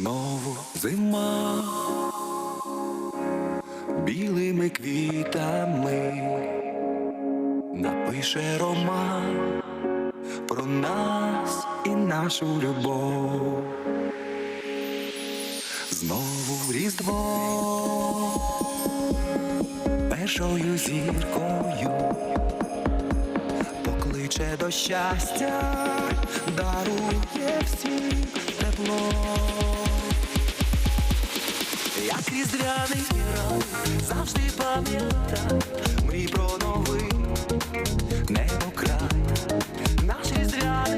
Знову зима білими квітами напише роман про нас і нашу любов. Знову різдво першою зіркою покличе до щастя, дарує всім тепло. Як різдвяний рай завжди пам'ятай, мрій про новий небо край, наш різдвяний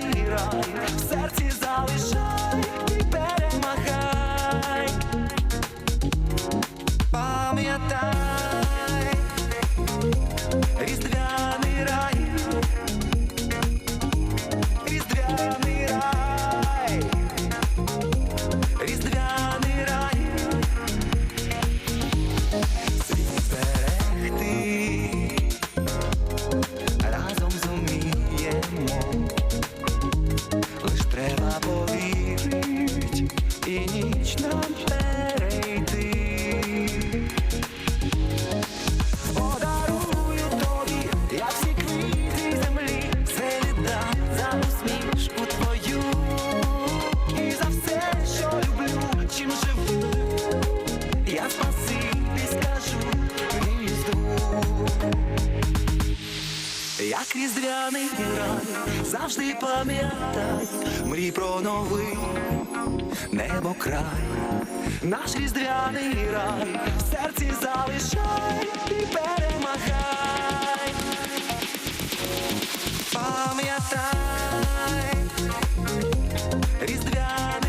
завжди пам'ятай, мрій про новий небо край, наш різдвяний рай, в серці залишай і перемагай. Пам'ятай, різдвяний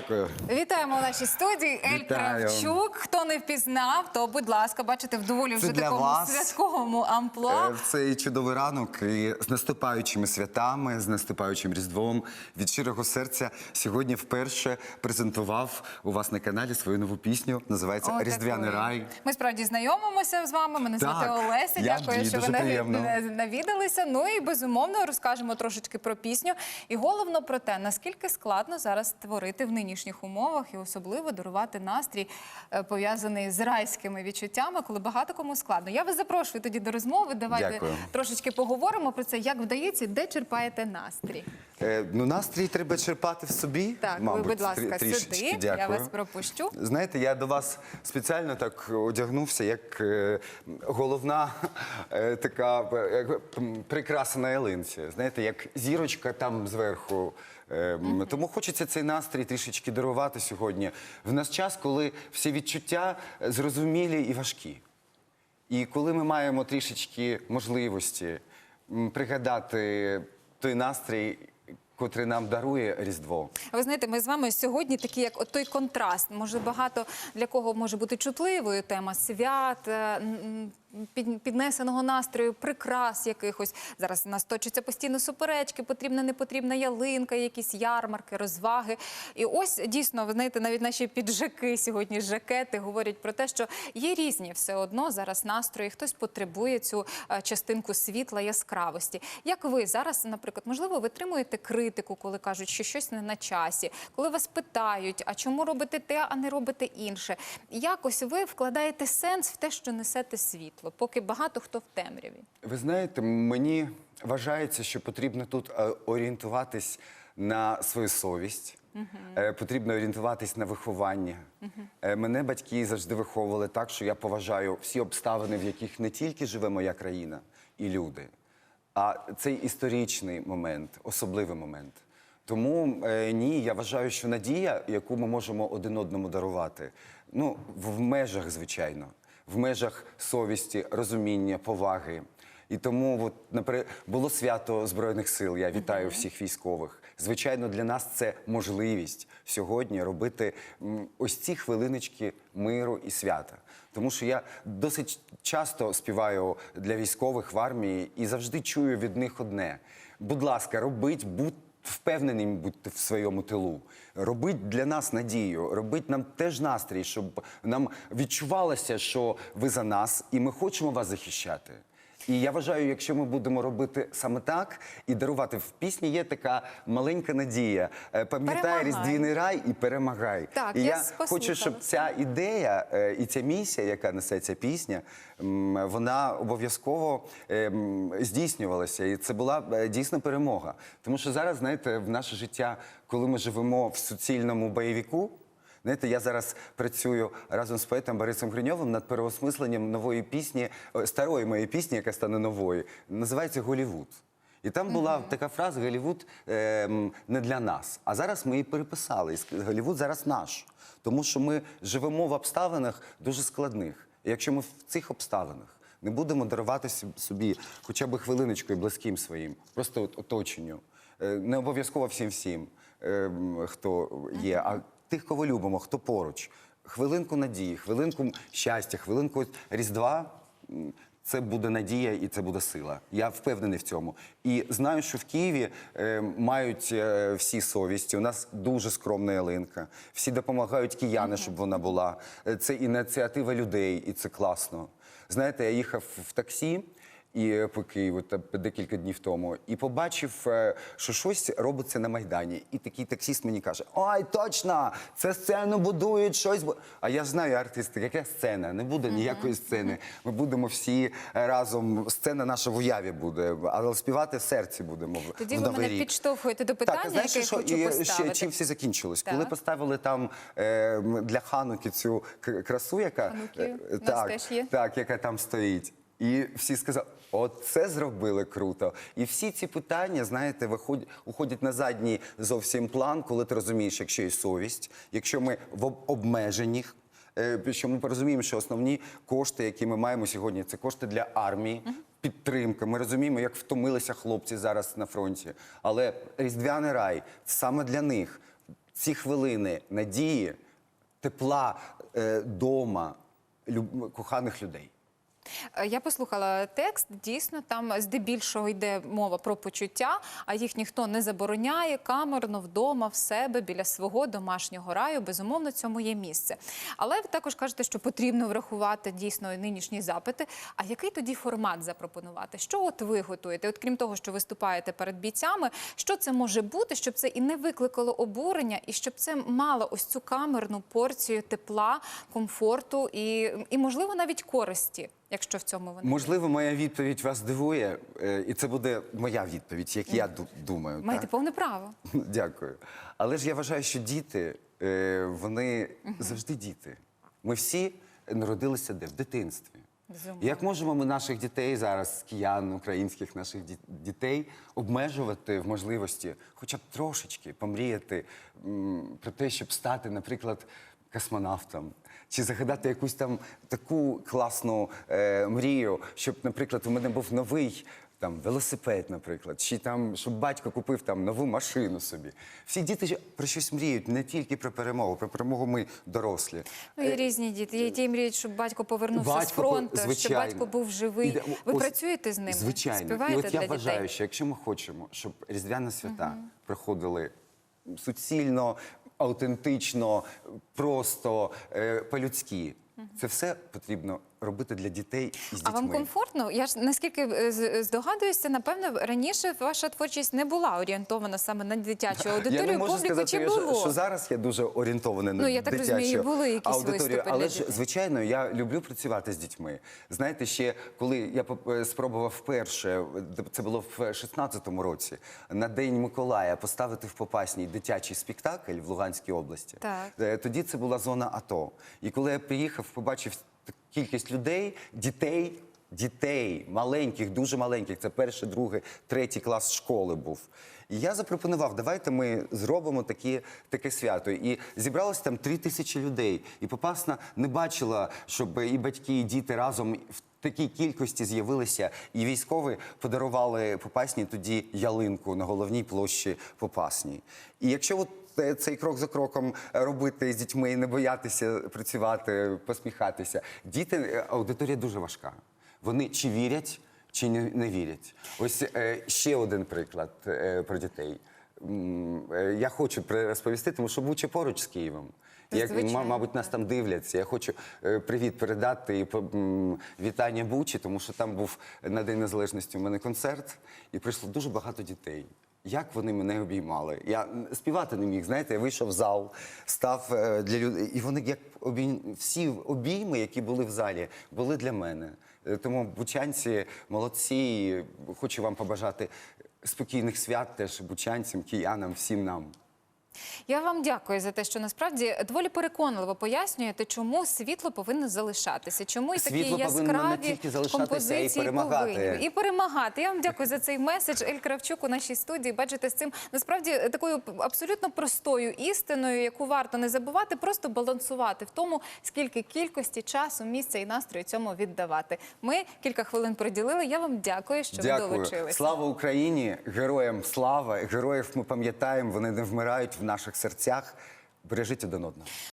Дякую. Вітаємо у нашій студії Ель Вітаю. Кравчук. Хто не впізнав, то будь ласка, бачите, в доволі вже такому вас. святковому амплуа. Е, В цей чудовий ранок і з наступаючими святами, з наступаючим Різдвом від щирого серця сьогодні вперше презентував у вас на каналі свою нову пісню. Називається О, Різдвяний такої. рай. Ми справді знайомимося з вами. Мене звати Олеся. я Дякую, Андрій, що ви приємно. навідалися. Ну і безумовно розкажемо трошечки про пісню. І головно про те, наскільки складно зараз творити в нинішніх умовах і особливо дарувати настрій е, пов'язаний з райськими відчуттями, коли багато кому складно. Я вас запрошую тоді до розмови. Давайте Дякую. трошечки поговоримо про це, як вдається, де черпаєте настрій. Е, ну, настрій треба черпати в собі. Так, мабуть, ви, будь ласка, трі- трішечки. сюди. Я вас пропущу. Знаєте, я до вас спеціально так одягнувся, як е, головна е, така е, як прикраса на ялинці. Знаєте, як зірочка там зверху. Е, Тому хочеться цей настрій трішечки дарувати сьогодні. В нас час, коли всі відчуття е, зрозумілі і важкі. І коли ми маємо трішечки можливості м, пригадати той настрій, котрий нам дарує Різдво. Ви знаєте, ми з вами сьогодні такі, як от той контраст. Може, багато для кого може бути чутливою тема свят, е, м, піднесеного настрою, прикрас якихось. Зараз у нас точаться постійно суперечки, потрібна, не потрібна ялинка, якісь ярмарки, розваги. І ось дійсно, ви знаєте, навіть наші піджаки сьогодні, жакети говорять про те, що є різні все одно зараз настрої. Хтось потребує цю е, частинку світла, яскравості. Як ви зараз, наприклад, можливо, витримуєте критику, коли кажуть, що щось не на часі, коли вас питають, а чому робите те, а не робите інше? Якось ви вкладаєте сенс в те, що несете світло, поки багато хто в темряві. Ви знаєте, мені вважається, що потрібно тут е, орієнтуватись на свою совість. Е, Потрібно орієнтуватись на виховання. Е, Мене батьки завжди виховували так, що я поважаю всі обставини, в яких не тільки живе моя країна і люди, а цей історичний момент, особливий момент. Тому ні, я вважаю, що надія, яку ми можемо один одному дарувати, ну в межах, звичайно, в межах совісті, розуміння, поваги. І тому, от, було свято Збройних сил. Я вітаю всіх військових. Звичайно, для нас це можливість сьогодні робити ось ці хвилиночки миру і свята. Тому що я досить часто співаю для військових в армії і завжди чую від них одне: будь ласка, робіть, будь впевненим бути в своєму тилу. Робить для нас надію, робить нам теж настрій, щоб нам відчувалося, що ви за нас, і ми хочемо вас захищати. І я вважаю, якщо ми будемо робити саме так і дарувати в пісні, є така маленька надія. Е, Пам'ятай різдвіний рай і перемагай. Так, і я я хочу, щоб ця ідея е, і ця місія, яка несе ця пісня, вона обов'язково е, здійснювалася. І це була дійсно перемога. Тому що зараз, знаєте, в наше життя, коли ми живемо в суцільному бойовіку. Знаєте, я зараз працюю разом з поетом Борисом Гриньовим над переосмисленням нової пісні, е, старої моєї пісні, яка стане новою. Називається Голівуд. І там була така фраза Голівуд е, не для нас. А зараз ми її переписали. І Голівуд зараз наш. Тому що ми живемо в обставинах дуже складних. І якщо ми в цих обставинах не будемо дарувати собі хоча б хвилиночкою близьким своїм, просто от оточенню, е, не обов'язково всім всім, е, хто є, а тих, кого любимо, хто поруч. Хвилинку надії, хвилинку щастя, хвилинку Різдва. Це буде надія і це буде сила. Я впевнений в цьому. І знаю, що в Києві е, мають е, всі совісті. У нас дуже скромна ялинка. Всі допомагають кияни, щоб вона була. Е, Це ініціатива людей, і це класно. Знаєте, я їхав в таксі і е, по Києву та декілька днів тому, і побачив, е, що щось робиться на Майдані. І такий таксіст мені каже: Ой, точно! Це сцену будують щось. бу-». А я знаю артисти, яка сцена? Не буде ніякої сцени. Ми будемо всі е, разом. Сцена наша в уяві буде, але співати в серці будемо. в- Тоді в ви мене рік. підштовхуєте до питання, так, знаєш, яке я що хочу і ще поставити. чим всі закінчилось? Так. Коли поставили там е, для Хануки цю красу, яка Хануки е, так, так, яка там стоїть. І всі сказали, оце зробили круто. І всі ці питання, знаєте, виходять, уходять на задній зовсім план, коли ти розумієш, якщо є совість, якщо ми в об- обмеженнях. е, Що ми розуміємо, що основні кошти, які ми маємо сьогодні, це кошти для армії, підтримка. Ми розуміємо, як втомилися хлопці зараз на фронті. Але різдвяний рай саме для них ці хвилини надії, тепла е, дома, коханих людей. Е, Я послухала текст. Дійсно, там здебільшого йде мова про почуття, а їх ніхто не забороняє. Камерно вдома, в себе біля свого домашнього раю. Безумовно, цьому є місце. Але ви також кажете, що потрібно врахувати дійсно нинішні запити. А який тоді формат запропонувати? Що от ви готуєте? От крім того, що виступаєте перед бійцями, що це може бути, щоб це і не викликало обурення, і щоб це мало ось цю камерну порцію тепла, комфорту і, і можливо навіть користі, якщо в цьому вони Можливо, моя відповідь вас дивує, е, і це буде моя відповідь, як я ду- думаю. маєте так? повне право. Дякую. Але ж я вважаю, що діти, е, вони завжди діти. Ми всі народилися де? В дитинстві. Як можемо ми наших дітей зараз, киян, українських наших дітей, обмежувати в можливості, хоча б трошечки помріяти про те, щоб стати, наприклад, космонавтом, чи загадати якусь там таку класну е, мрію, щоб, наприклад, у мене був новий. Там велосипед, наприклад, чи там, щоб батько купив там нову машину собі. Всі діти про щось мріють, не тільки про перемогу. Про перемогу ми дорослі. Ну, є різні діти. Є ті мріють, щоб батько повернувся з по- фронту, щоб батько був живий. Іде- Ви ось- працюєте з ними? Звичайно. Співаєте І от я для вважаю, дітей? що якщо ми хочемо, щоб різдвяні свята проходили суцільно, аутентично, просто е, по-людськи, це все потрібно робити для дітей і з А вам комфортно? Я ж наскільки е, здогадуюся, напевно, раніше ваша творчість не була орієнтована саме на дитячу аудиторію. Я не можу Публіку сказати, чи що, було? що зараз я дуже орієнтований на Ну, я так дитячу розумію, були якісь аудиторію. Але ж, звичайно, я люблю працювати з дітьми. Знаєте, ще коли я е, спробував вперше, це було в 16-му році, на День Миколая поставити в Попасній дитячий спектакль в Луганській області. Так. Е, Тоді це була зона АТО. І коли я приїхав, побачив кількість людей, дітей. Дітей маленьких, дуже маленьких, це перший, другий, третій клас школи був. І я запропонував, давайте ми зробимо такі, таке свято. І зібралось там три тисячі людей. І Попасна не бачила, щоб і батьки, і діти разом в такій кількості з'явилися. І військові подарували Попасній тоді ялинку на головній площі Попасній. І якщо от цей крок за кроком робити з дітьми не боятися працювати, посміхатися. Діти, е, аудиторія дуже важка. Вони чи вірять, чи не, не вірять. Ось е, ще один приклад е, про дітей. е, я хочу розповісти, тому що Буча поруч з Києвом. Як, мабуть, нас там дивляться. Я хочу е, привіт передати і вітання Бучі, тому що там був на День Незалежності у мене концерт, і прийшло дуже багато дітей. Як вони мене обіймали. Я співати не міг, знаєте, я вийшов в зал, став е, для людей. І вони як обій... всі обійми, які були в залі, були для мене. Е, Тому бучанці молодці. Хочу вам побажати спокійних свят теж бучанцям, киянам, всім нам. Я вам дякую за те, що насправді доволі переконливо пояснюєте, чому світло повинно залишатися, чому і такі Світло яскраві композиції перемагати. повинні. і перемагати. Я вам дякую за цей меседж. Ель Кравчук у нашій студії. Бачите, з цим насправді такою абсолютно простою істиною, яку варто не забувати, просто балансувати в тому, скільки кількості часу, місця і настрою цьому віддавати. Ми кілька хвилин приділили. Я вам дякую, що ви Дякую. долучилися. Слава Україні! Героям слава! Героїв ми пам'ятаємо, вони не вмирають в наших серцях. Бережіть один одного.